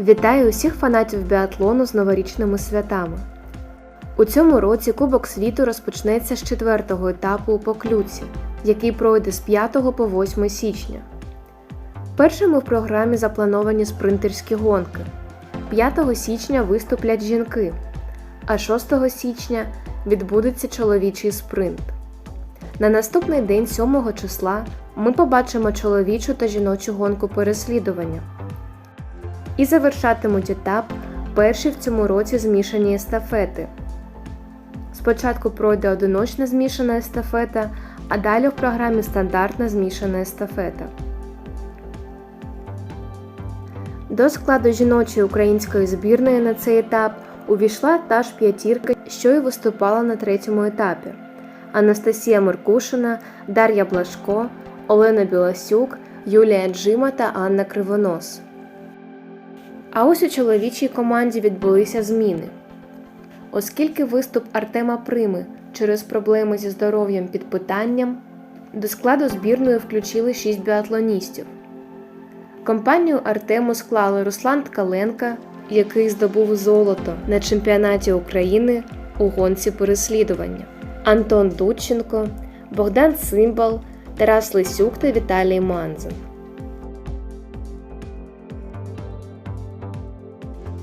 Вітаю усіх фанатів біатлону з новорічними святами. У цьому році Кубок світу розпочнеться з четвертого етапу у Поклюці, який пройде з 5 по 8 січня. Першими в програмі заплановані спринтерські гонки. 5 січня виступлять жінки, а 6 січня відбудеться чоловічий спринт. На наступний день 7 числа ми побачимо чоловічу та жіночу гонку переслідування. І завершатимуть етап перші в цьому році змішані естафети. Спочатку пройде одиночна змішана естафета, а далі в програмі стандартна змішана естафета. До складу жіночої української збірної на цей етап увійшла та ж п'ятірка, що й виступала на третьому етапі: Анастасія Меркушина, Дар'я Блашко, Олена Біласюк, Юлія Джима та Анна Кривонос. А ось у чоловічій команді відбулися зміни. Оскільки виступ Артема Прими через проблеми зі здоров'ям під питанням, до складу збірної включили 6 біатлоністів. Компанію Артему склали Руслан Ткаленка, який здобув золото на чемпіонаті України у гонці переслідування, Антон Дудченко, Богдан Цимбал, Тарас Лисюк та Віталій Манзин.